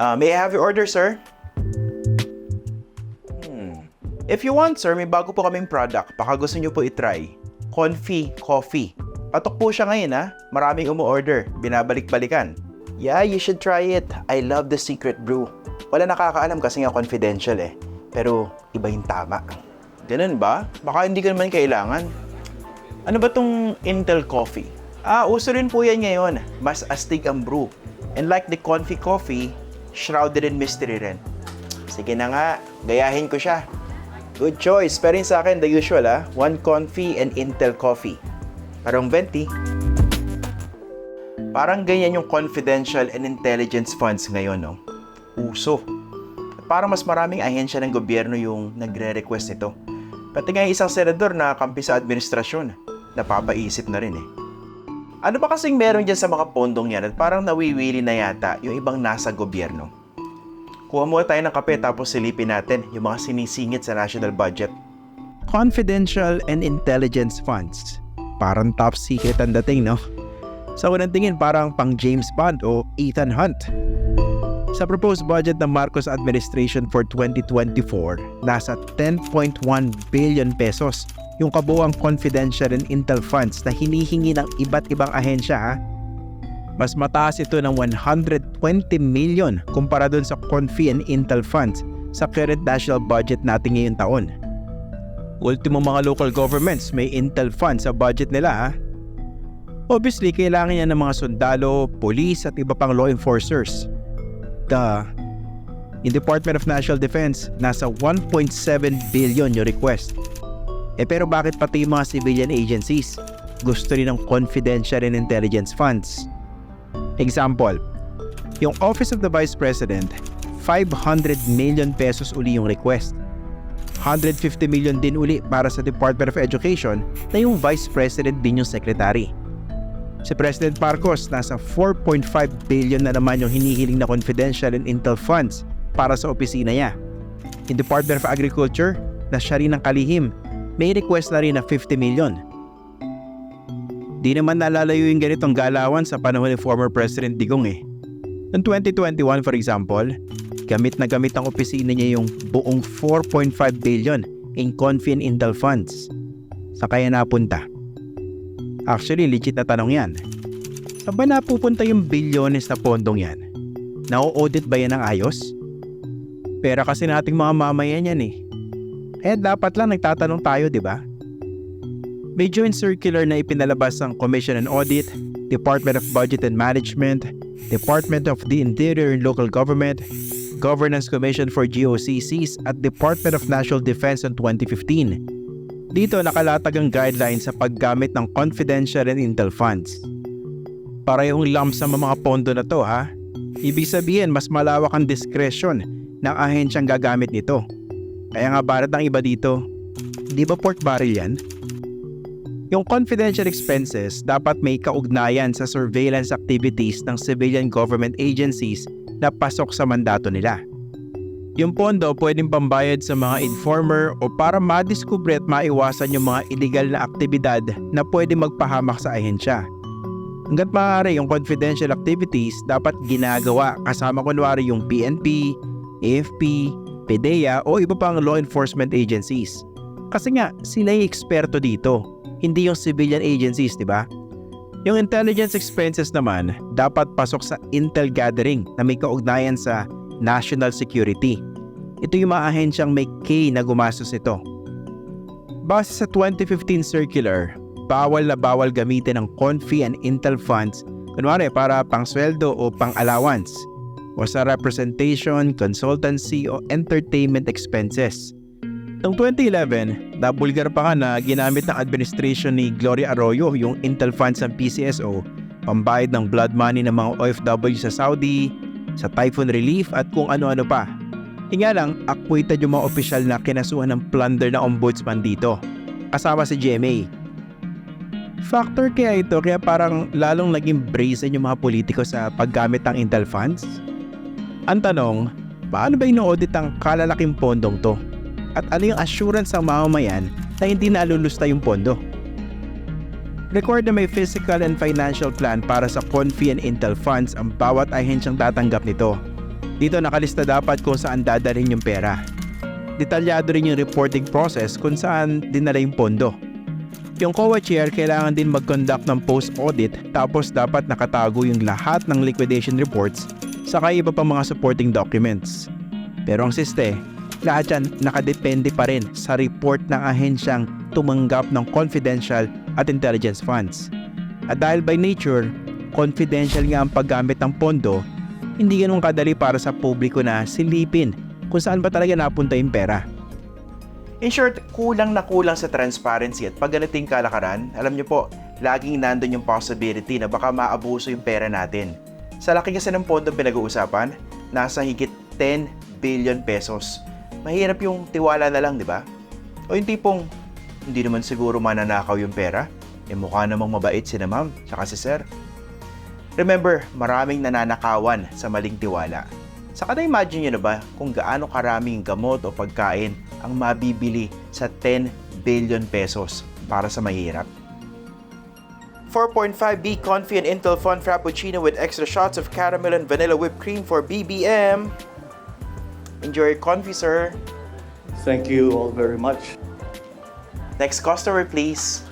Uh, may I have your order, sir? Hmm. If you want, sir, may bago po kaming product. Baka gusto nyo po itry. Confi Coffee. Patok po siya ngayon, ha? Maraming umu-order. Binabalik-balikan. Yeah, you should try it. I love the secret brew. Wala nakakaalam kasi nga confidential eh. Pero iba yung tama. Ganun ba? Baka hindi ko naman kailangan. Ano ba tong Intel Coffee? Ah, uso rin po yan ngayon. Mas astig ang brew. And like the Confi Coffee, shrouded in mystery rin. Sige na nga, gayahin ko siya. Good choice. Pero yun sa akin, the usual ah. One Confi and Intel Coffee. Parang venti. Parang ganyan yung confidential and intelligence funds ngayon, no? Uso. At parang mas maraming ahensya ng gobyerno yung nagre-request nito. Pati nga isang senador na kampi sa administrasyon, napapaisip na rin eh. Ano ba kasing meron dyan sa mga pondong yan at parang nawiwili na yata yung ibang nasa gobyerno? Kuha muna tayo ng kape tapos silipin natin yung mga sinisingit sa national budget. Confidential and Intelligence Funds. Parang top secret ang dating, no? Sa unang tingin, parang pang James Bond o Ethan Hunt. Sa proposed budget ng Marcos administration for 2024, nasa 10.1 billion pesos yung kabuang confidential and intel funds na hinihingi ng iba't ibang ahensya ha. Mas mataas ito ng 120 million kumpara dun sa Confi and Intel funds sa current national budget natin ngayong taon. Ultimo mga local governments may Intel funds sa budget nila ha. Obviously, kailangan niya ng mga sundalo, police at iba pang law enforcers. The in Department of National Defense, nasa 1.7 billion yung request. Eh pero bakit pati yung mga civilian agencies gusto rin ng confidential and intelligence funds? Example, yung Office of the Vice President, 500 million pesos uli yung request. 150 million din uli para sa Department of Education na yung Vice President din yung Secretary. Si President Marcos, nasa 4.5 billion na naman yung hinihiling na confidential and intel funds para sa opisina niya. In Department of Agriculture, na siya rin ang kalihim, may request na rin na 50 million. Di naman nalalayo yung ganitong galawan sa panahon ni former President Digong eh. Noong 2021 for example, gamit na gamit ang opisina niya yung buong 4.5 billion in Confi and Intel funds. Sa kaya napunta? Actually, legit na tanong yan. Saan ba napupunta yung bilyones na pondong yan? Na-audit ba yan ng ayos? Pera kasi nating mga mamayan yan eh. Eh dapat lang nagtatanong tayo, di ba? May joint circular na ipinalabas ng Commission on Audit, Department of Budget and Management, Department of the Interior and Local Government, Governance Commission for GOCCs at Department of National Defense in 2015. Dito nakalatag ang guidelines sa paggamit ng confidential and intel funds. Parehong lump sa mga pondo na to ha. Ibig sabihin mas malawak ang discretion ng ahensyang gagamit nito. Kaya nga barat ang iba dito, di ba pork barrel yan? Yung confidential expenses dapat may kaugnayan sa surveillance activities ng civilian government agencies na pasok sa mandato nila. Yung pondo pwedeng pambayad sa mga informer o para madiskubre at maiwasan yung mga illegal na aktibidad na pwede magpahamak sa ahensya. Hanggat maaari yung confidential activities dapat ginagawa kasama kunwari yung PNP, AFP, PDEA o iba pang law enforcement agencies. Kasi nga, sila yung eksperto dito, hindi yung civilian agencies, di ba? Yung intelligence expenses naman, dapat pasok sa intel gathering na may kaugnayan sa national security. Ito yung mga ahensyang may K na gumastos ito. Base sa 2015 circular, bawal na bawal gamitin ang Confi and Intel funds kunwari para pang sweldo o pang allowance o sa representation, consultancy o entertainment expenses. Noong 2011, nabulgar pa ka na ginamit ng administration ni Gloria Arroyo yung Intel funds ng PCSO pambayad ng blood money ng mga OFW sa Saudi, sa typhoon relief at kung ano-ano pa. Hinga lang, acquitted yung mga opisyal na kinasuhan ng plunder na ombudsman dito, kasama si GMA. Factor kaya ito kaya parang lalong naging brazen yung mga politiko sa paggamit ng Intel funds? Ang tanong, paano ba ino-audit ang kalalaking pondong to? At ano yung assurance ng mamamayan na hindi nalulusta yung pondo? Record na may physical and financial plan para sa Confi and Intel funds ang bawat ahensyang tatanggap nito. Dito nakalista dapat kung saan dadalhin yung pera. Detalyado rin yung reporting process kung saan dinala yung pondo. Yung COA chair kailangan din mag-conduct ng post-audit tapos dapat nakatago yung lahat ng liquidation reports saka iba pang mga supporting documents. Pero ang siste, lahat yan nakadepende pa rin sa report ng ahensyang tumanggap ng confidential at intelligence funds. At dahil by nature, confidential nga ang paggamit ng pondo, hindi ganun kadali para sa publiko na silipin kung saan ba talaga napunta yung pera. In short, kulang na kulang sa transparency at pag ganitong kalakaran, alam niyo po, laging nandun yung possibility na baka maabuso yung pera natin. Sa laki kasi ng pondo pinag-uusapan, nasa higit 10 billion pesos. Mahirap yung tiwala na lang, di ba? O yung tipong, hindi naman siguro mananakaw yung pera. Eh mukha namang mabait si na ma'am, tsaka si sir. Remember, maraming nananakawan sa maling tiwala. Saka na-imagine nyo na ba kung gaano karaming gamot o pagkain ang mabibili sa 10 billion pesos para sa mahirap? 4.5B Confi and Intel Fun Frappuccino with extra shots of caramel and vanilla whipped cream for BBM. Enjoy your Confi, sir. Thank you all very much. Next customer, please.